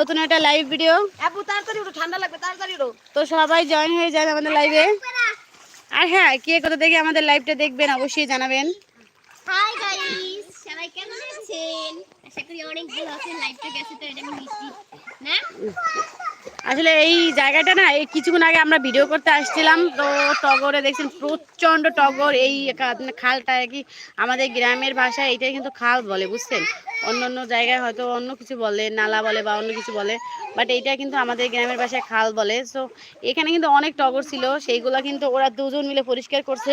নতুন একটা live video ঠান্ডা লাগবে তাড়াতাড়ি তো সবাই জয়েন হয়ে যান আমাদের লাইভে আর হ্যাঁ কে কোথা থেকে আমাদের লাইভটা দেখবেন অবশ্যই জানাবেন। হাই গাইস সবাই কেমন আছেন? আশা করি অনেক ভালো আছেন লাইভটা গেছে তো এটা নিশ্চিত না? আসলে এই জায়গাটা না, এই কিছুক্ষণ আগে আমরা ভিডিও করতে আসছিলাম, তো টগরে দেখছেন প্রচণ্ড টগর, এই খালটা কি আমাদের গ্রামের ভাষায় এটাই কিন্তু খাল বলে, বুঝছেন? অন্য অন্য জায়গায় হয়তো অন্য কিছু বলে, নালা বলে বা অন্য কিছু বলে বাট এইটা কিন্তু আমাদের গ্রামের ভাষায় খাল বলে। সো এখানে কিন্তু অনেক টগর ছিল, সেইগুলো কিন্তু ওরা দুজন মিলে পরিষ্কার করছে।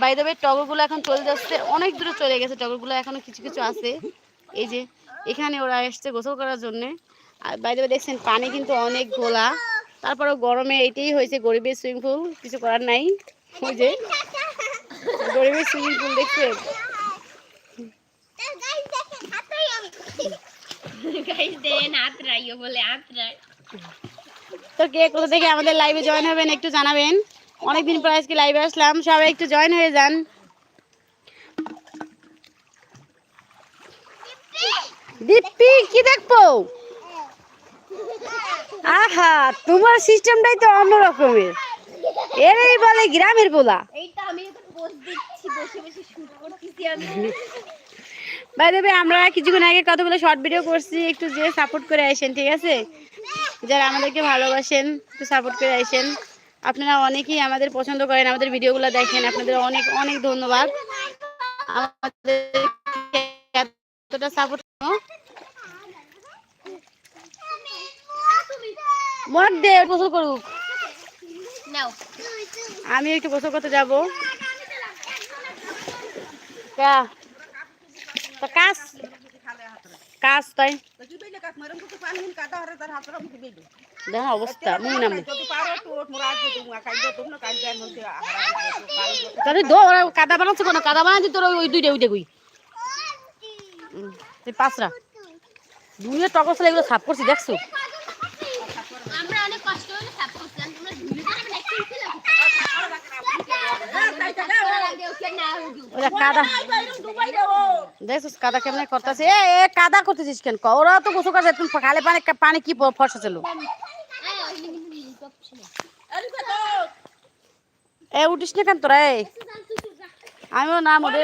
বাই দেবে টগরগুলো এখন চলে যাচ্ছে, অনেক দূরে চলে গেছে, টগরগুলো এখনও কিছু কিছু আছে। এই যে, এখানে ওরা এসছে গোসল করার জন্যে। আর বাইরে দেখছেন পানি কিন্তু অনেক গোলা তারপরে গরমে এইটাই হয়েছে গরিবের সুইমিং পুল কিছু করার নাই। ওই যে গরিবের সুইমিং পুল দেখছেন? তো কে কোথা থেকে আমাদের লাইভে জয়েন হবেন একটু জানাবেন। অনেকদিন পর আজকে লাইভে আসলাম সবাই একটু জয়েন হয়ে যান। দীপ্তি কি দেখব? আহা তোমার সিস্টেমটাই তো অন্য রকমের এরই বলে গ্রামের পোলা। এইটা আমি এখন পোস্ট দিচ্ছি বসে বসে শুট করতেছি আমি। বাই দেবে আমরা কিছুক্ষণ আগে কতগুলো শর্ট ভিডিও করছি একটু যে সাপোর্ট করে আসেন ঠিক আছে? যারা আমাদেরকে ভালোবাসেন একটু সাপোর্ট করে আসেন। আপনারা অনেকেই আমাদের পছন্দ করেন আমাদের ভিডিওগুলো দেখেন। আপনাদের অনেক অনেক ধন্যবাদ। আমাদের এতটা সাপোর্ট মর দে গোসল করুক। নাও। আমি একটু গোসল করতে যাব। কাজ কাজ তাই। মুখে দেখো অবস্থা মুই নামো তাহলে দো ওরা কাদা বানাচ্ছে কোনো? কাদা বানাচ্ছি তোর ওই দুইটা গুই তুই পাঁচরা। দুইটা টকর এগুলো সাফ করছি দেখছ আমরা অনেক কষ্ট করে সাপ করছিলাম তোমরা ভিডিও করে মানে একটু উঠে লাগো আগে ওকে না হুজু ওরা কাদা। দেখছ কাদা কেমন করতেছে? এ এ, কাদা করতেছিস কেন? ওরা তো গোসল করছে তুমি খালে পানি পানি কি ফসা ছিল এ, উঠিস না কেন তোরা আমিও না, মোদের